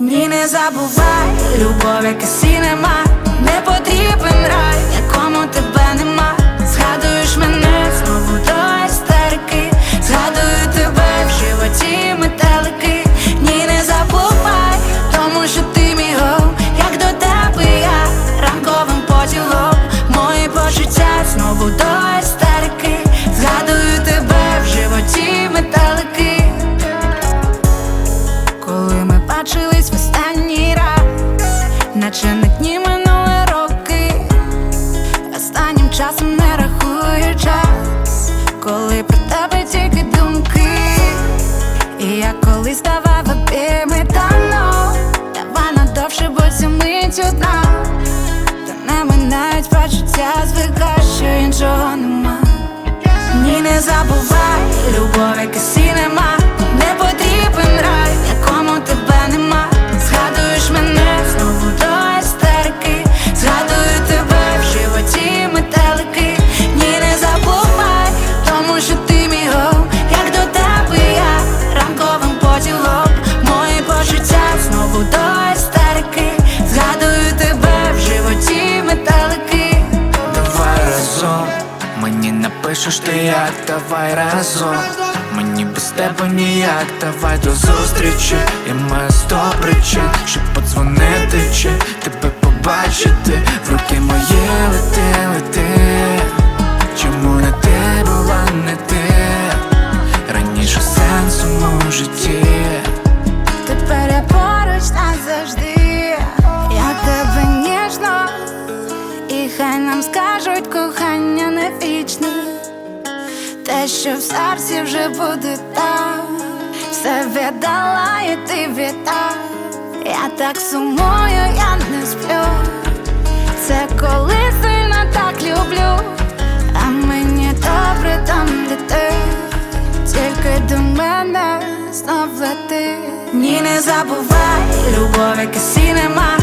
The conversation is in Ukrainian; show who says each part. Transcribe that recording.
Speaker 1: не забувай, любов, як сі нема, не потрібен рай, наче на дні минули роки, останнім часом не рахую час, коли про тебе тільки думки, і я колись давав обійми давно, давай надовше, бо ця мить одна, та не минають почуття, звика, що іншого нема. Ні, не забувай,
Speaker 2: напишеш ти як, давай разом. Мені без тебе ніяк, давай до зустрічі. Я маю сто причин, щоб подзвонити чи тебе побачити. В руки мої лети, лети
Speaker 1: що в серці вже буде там, все віддала і ти віддав. Я так сумую, я не сплю. Це коли сильно так люблю, а мені добре там, де ти. Тільки до мене знов лети Ні, не забувай, любов, яка сі нема